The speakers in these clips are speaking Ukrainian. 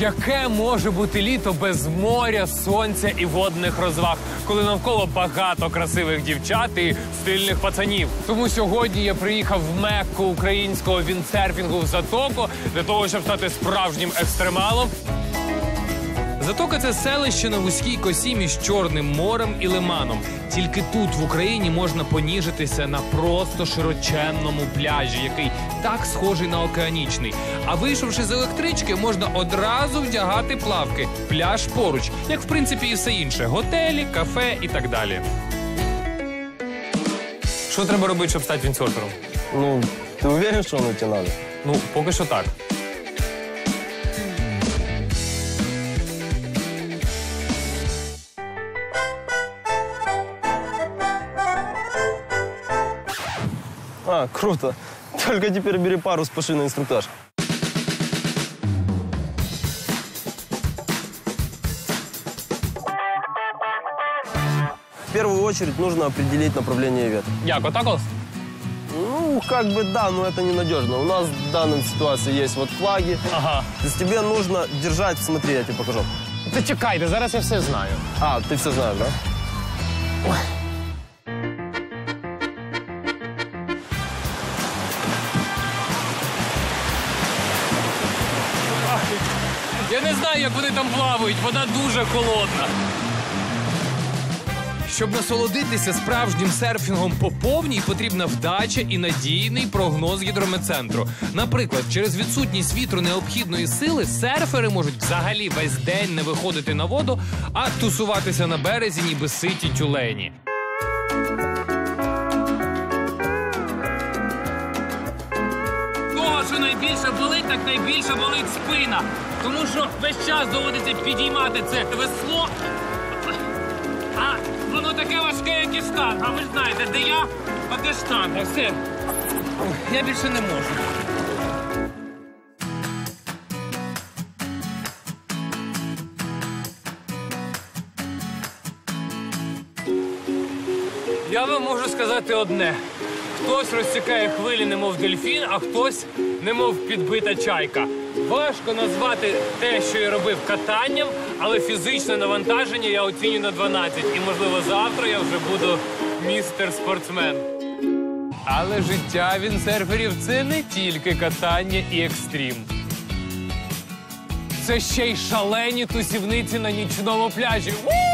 Яке може бути літо без моря, сонця і водних розваг, коли навколо багато красивих дівчат і стильних пацанів? Тому сьогодні я приїхав в Мекку українського віндсерфінгу в Затоку для того, щоб стати справжнім екстремалом. Затока це селище на вузькій косі між Чорним морем і лиманом. Тільки тут, в Україні, можна поніжитися на просто широченному пляжі, який так схожий на океанічний. А вийшовши з електрички, можна одразу вдягати плавки. Пляж поруч, як в принципі і все інше: готелі, кафе і так далі. Що треба робити, щоб стати віндсерфером? Ну, ты уверен, что оно тебе? Ну, поки що так. А, круто. Только теперь бери парус, пошли на инструктаж. В первую очередь нужно определить направление ветра. Як, отак ось? Ну, как бы да, но это ненадежно. У нас в данной ситуации есть вот флаги. Ага. То есть тебе нужно держать, смотри, я тебе покажу. Та чекайте, зараз я все знаю. А, ты все знаешь, да? Не знаю, як вони там плавають, вода дуже холодна. Щоб насолодитися справжнім серфінгом по повній, потрібна вдача і надійний прогноз гідрометцентру. Наприклад, через відсутність вітру необхідної сили серфери можуть взагалі весь день не виходити на воду, а тусуватися на березі, ніби ситі тюлені. Найбільше болить, так найбільше болить спина. Тому що весь час доводиться підіймати це весло. А воно таке важке, як і штанга. А ви ж знаєте, де я, а де штанга. Все. Я більше не можу. Я вам можу сказати одне: хтось розсікає хвилі, немов дельфін, а хтось немов підбита чайка. Важко назвати те, що я робив катанням, але фізичне навантаження я оцінюю на 12. І, можливо, завтра я вже буду містер спортсмен. Але життя віндсерферів це не тільки катання і екстрім. Це ще й шалені тусівниці на нічному пляжі. У!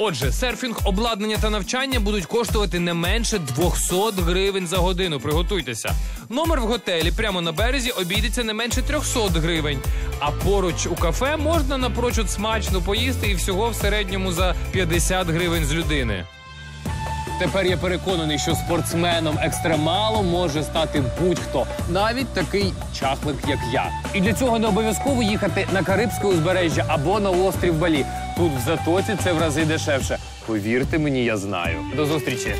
Отже, серфінг, обладнання та навчання будуть коштувати не менше 200 гривень за годину. Приготуйтеся. Номер в готелі прямо на березі обійдеться не менше 300 гривень. А поруч у кафе можна напрочуд смачно поїсти і всього в середньому за 50 гривень з людини. Тепер я переконаний, що спортсменом екстремалом може стати будь-хто, навіть такий чахлик, як я. І для цього не обов'язково їхати на Карибське узбережжя або на острів Балі. Тут в затоці це в рази дешевше. Повірте мені, я знаю. До зустрічі.